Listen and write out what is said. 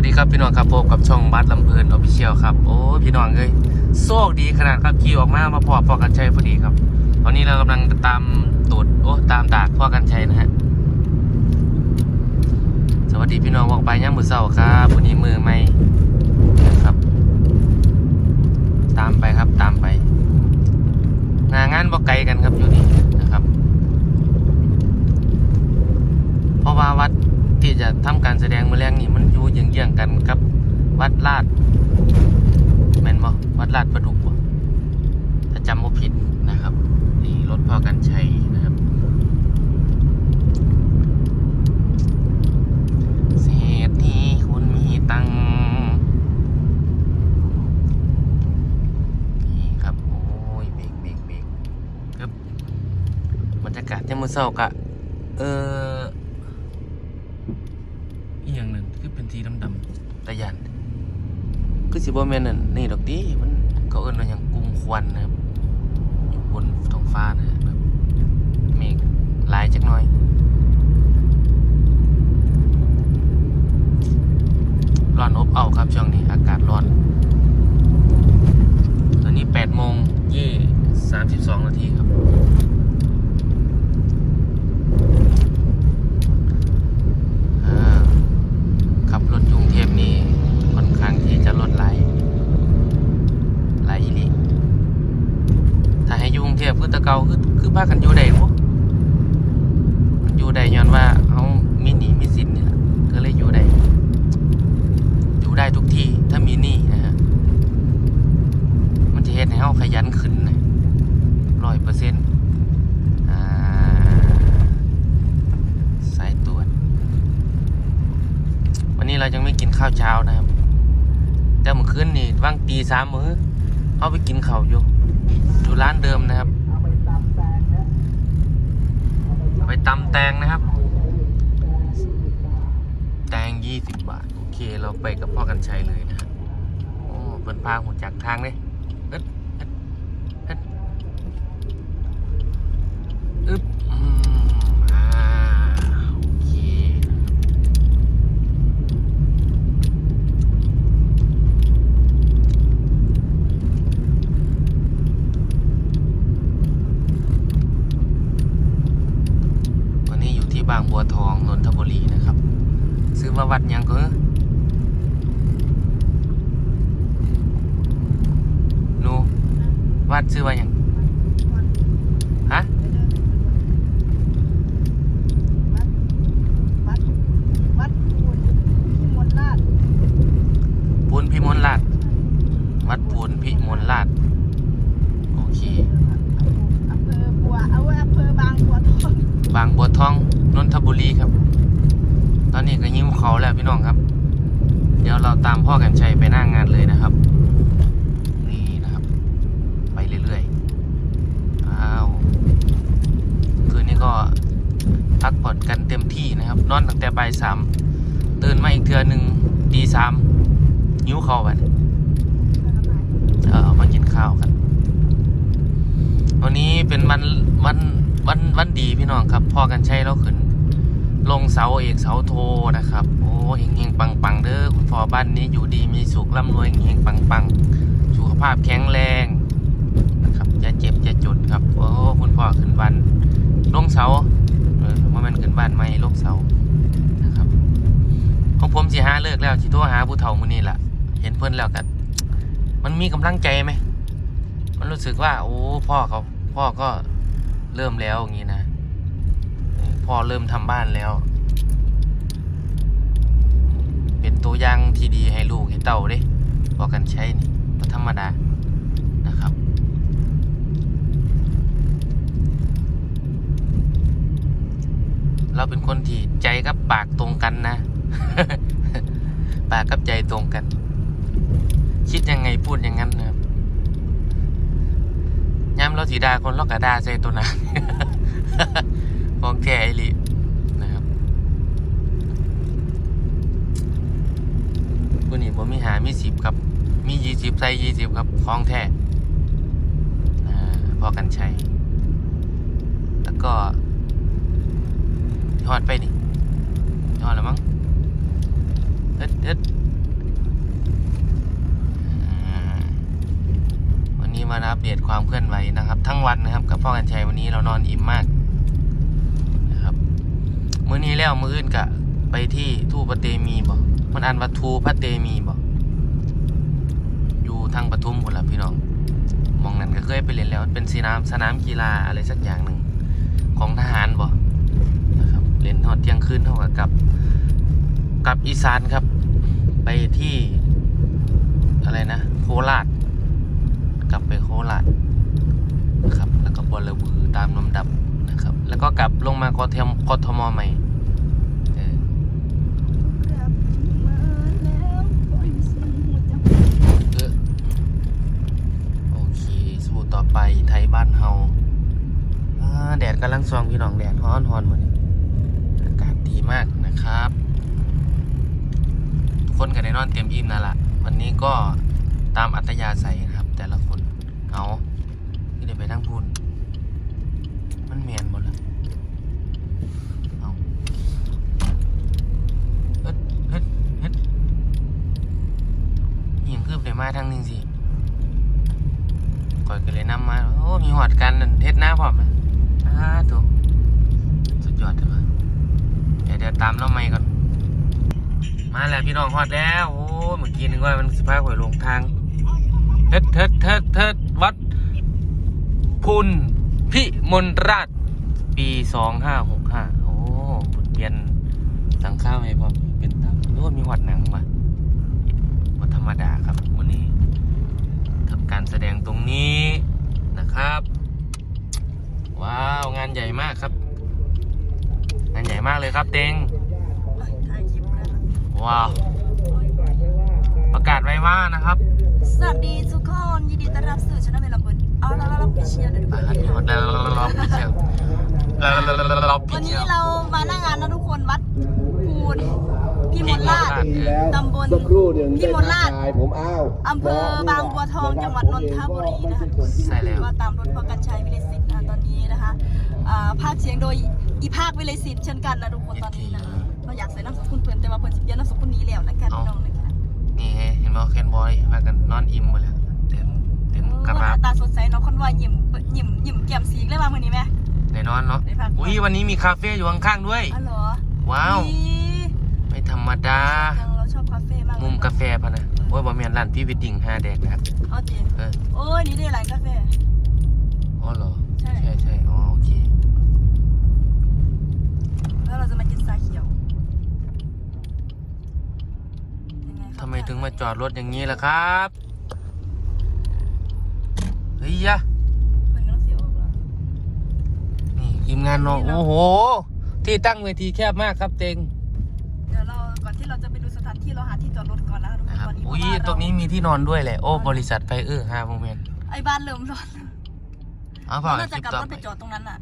วัสดีครับพี่น้องครับพบกับช่องบัสลำเพลินออฟฟิเชียลครับ โอ้พี่น้องเลยโชคดีขนาดครับขี่ออกมามาพอพอกันชัยพอดีครับ ตอนนี้เรากำลังตามตูดโอ้ตามดากพ่อกันชัยนะฮะสวัสดีพี่น้องวอกไปย่างมือเศร้าครับวันนี้มือไม่นะครับ ตามไปครับตามไปงานงานบ่ไกลกันครับอยู่นี่นะครับ เพราะว่าวัดที่จะทำการแสดงมือแรงนี่มันอยู่เยื้องๆกันกับ วัดลาดแม่นบ่วัดลาดประดุกบ่ถ้าจำบ่ผิดนะครับ นี่รถพ่อกันชัยนะครับเศรษฐีคุณมีตังค์นี่ครับ โอ้ยเบรกเบรกเบรกครับบรรยากาศที่มือเศร้ากะเอออีกอย่างหนึ่งคือเป็นสีดำๆตะยัน ซิบแมนนั่นนี่ดอกดีมันเขาเอิ้นว่าอย่างกลุ่มควันนะครับ อยู่บนท้องฟ้านะแบบเมฆหลายจักหน่อยร้อนอบอ้าวครับช่วงนี้อากาศร้อน ตอนนี้8โมงยี่32นาทีครับ อ่าขับรถกรุงเทพนี่ค่อนข้างที่จะรถไหลายหลายอีหลีถ้าให้อยู่กรุงเทพคือแตะเกาคือคือพากันอยู่ได้บ่มันอยู่ได้ย้อนว่าเอามีหนี้มีสินนี่แหละก็เลยอยู่ได้อยู่ได้ทุกที่ถ้ามีหนี้นะฮะมันจะเฮ็ดให้เฮาขยันขึ้นนะร้อยเปอร์เซ็นต์สายตรวจวันนี้เรายังไม่กินข้าวเช้านะครับ แต่เมื่อคืนนี่ว่างตีสามมื้อเอาไปกินข้าวอยู่อยู่ร้านเดิมนะครับเอาไปตำ แตงนะครับ แตงยี่สิบบาท โอเค เราไปกับพ่อกันชัยเลยนะโอ้เปิดพาหัวจักทางเลยเอิดเอิดเอิดอึ๊บอืมอ่าโอเค วันนี้อยู่ที่ บางบัวทองนนทบุรีนะครับ ซื้อมาวัดยังก็นูวัดซื้อว่ายังฮะวัดวัดปูนที่มนลาดพิมลราชวัดปูนพิมลราชโอเคอำเภอบัวเอาอำเภอบางบัวทองบางบัวทอง นนทบุรีครับ ตอนนี้ก็ยิ้มเขาแล้วพี่น้องครับ เดี๋ยวเราตามพ่อแกันชัยไปหน้างงานเลยนะครับ นี่นะครับ ไปเรื่อยๆอ้าวคืนนี้ก็พักผ่อนกันเต็มที่นะครับ นอนตั้งแต่บ่ายสามตื่นมาอีกเทือหนึ่งตีสามหิวเขาไปเออมากินข้าวกัน วันนี้เป็นวันวัน วันวันดีพี่น้องครับพ่อกันใช้เราขึ้น ลงเสาเอกเสาโทนะครับ โอ้เฮงเฮงปังปังเด้อคุณพ่อบ้านนี้อยู่ดีมีสุขร่ำรวยเฮงเฮงปังปังสุขภาพแข็งแรงนะครับอย่าเจ็บอย่าจนครับโอ้คุณพ่อขึ้นวันลงเสาเออว่ามันขึ้นบ้านไม่ลงเสานะครับของผมสิหาเลิกแล้วสิโทรหาผู้เฒ่ามื้อนี้ล่ะ เห็นเพิ่อนแล้วกันมันมีกำลังใจไหมมันรู้สึกว่า โอ้พ่อเขาพ่อก็ เริ่มแล้วอย่างนี้นะพ่อเริ่มทำบ้านแล้ว เป็นตัวอย่างที่ดีให้ลูกให้เต่าเด้พอกันใช้นี่ก็ธรรมดานะครับเราเป็นคนที่ใจกับปากตรงกันนะ ปากกับใจตรงกัน คิดยังไงพูดอย่างนั้นนะครับ ย้ำเราสีดาคนลอกกระดาใส่ตัวนั้นของแท้ไอหลินะครับผู้นี้ผมมีหามีสิบครับ มียี่สิบใส่ยี่สิบครับของแท้อ่าพอกันใช้แล้วก็ทอดไปนี่ทอดแล้วมั้งเอ็ดเอ็ด มาอัปเดตความเคลื่อนไหวนะครับ ทั้งวันนะครับ กับพ่อกันชัยวันนี้เรานอนอิ่มมากนะครับมื้อนี้แล้วมื้ออื่นกะไปที่ทูปเตมีบ่มันอ่านว่าทูพระเตมีบ่อยู่ทางปทุมพุ่นละพี่น้องมองนั้นก็เคยไปเล่นแล้วเป็นสนามสนามกีฬาอะไรสักอย่างหนึ่งของทหารบ่นะครับเล่นทอดเที่ยงคืนเท่ากับกับกับอีสานครับ ไปที่อะไรนะ โคราช ราชนะครับแล้วก็บอระบือตามลำดับนะครับ แล้วก็กลับลงมากทมกทมใหม่เออโอเคสู้ต่อไปไทยบ้านเฮาแดดกำลังส่องพี่น้องแดดฮ้อนฮอนๆวันนี้อากาศดีมากนะครับทุกคนก็ได้นอนเต็มอิ่มนั่นละวันนี้ก็ตามอัตยาศัยนะครับ แต่ละคนเอาที่ได้ไปทั้งพูนมันเมียนหมดละเอาเฮ็ดเฮ็ดเฮ็ดเอียงคืบได้มาทางหนึงสิ ก่อยก็เลยนำมา โอ้ มีหอดกันเฮ็ดหน้าพร้อมเลยอ้าถูกสุดยอดเลยเดี๋ยวเดี๋ยวตามเราไม่ก่อน มาแล้วพี่น้องฮอดแล้ว โอ้เมื่อกี้นึกว่ามันสิพาข่อยลงทางเทิดเทิดเทิดเทิดวัดพุนพิมลราช ปีสองห้าหกห้าโอ้บุญเปลี่ยนสังข้าวให้พร้อมเป็นตามโอ้มีหอดหนังมาธรรมดาครับ การแสดงตรงนี้นะครับ ว้าวงานใหญ่มากครับ งานใหญ่มากเลยครับเต็งถ่ายคลิปกันว้าว ประกาศไว้ว่านะครับ สวัสดีทุกคนยินดีต้อนรับสู่ช่องเวลาบนเอาละเราไปเชียร์เดี๋ยวอ่าดูที่หมดแล้วเราปิดเชียวเราปิวัดนเชีนี้ยวเรามาหน้างานนะทุกคนวัดภูนพิ มลราชพิมลราชตำบลสักครู่หนึ่งพิมลราช ได้ทักทายผมอ้าวอำเภอบางบัวทองจังหวัดนนทบุรีนะคะใช่แล้วก็ตามรถพอกันชัยวิเลศิษฐ์นะคะตอนนี้นะคะอ่าภาคเสียงโดยอีภาควิเลศิษฐ์เช่นกันนะทุกคนตอนนี้นะคะเราอยากใส่น้ำสกุลเพิ่นแต่ว่าเพิ่นสิเปลี่ยนน้ำสกุลนี้แล้วนะคะพี่น้องนะคะนี่ไงเห็นไหมแคนบอยมากันนอนอิ่มหมดแล้วเต็มเต็มกระหราน้าบตาสดใสเนาะคนว่ายิ้มยิ้มยิ้มแก้มสีกเลยว่ามื้อนี้แม่ ได้นอนเนาะได้พักอุ้ยวันนี้มีคาเฟ่อยู่ข้างๆด้วย อ๋อเหรอว้าว นี่ ไม่ธรรมดา จังเราชอบคาเฟ่มากเลยมุมกาแฟพะนะโอ้ยบะเมียนร้านพี่วิดดิ้งห้าแดกนะครับเอาจริงเออโอ้ยนี่ได้หลายกาแฟ อ๋อเหรอ ใช่ ใช่ใช่อ๋อโอเค แล้วเราจะมากินชาเขียวยังงครับทำไมถึงมาจอดรถอย่างนี้ล่ะครับเฮ้ยยะเพิ่นก็ต้องเสียออกแล้ว นี่ทีมงานเนาะนี่เรา โอ้โห ที่ตั้งเวทีแคบมากครับเต็ง เดี๋ยวเราก่อนที่เราจะไปดูสถานที่เราหาที่จอดรถก่อนนะคะทุกคนนะครับตอนนี้อุ้ยเพาะว่าตรงนี้เามีที่นอนด้วยแหละ โอ้บริษัทไฟเออร์ห้าโมงเย็นไอ้บ้านเริ่มร้อนเอาเปล่าเราคจะลิปกลับต่อรถไปไปจอดตรงนั้นอะ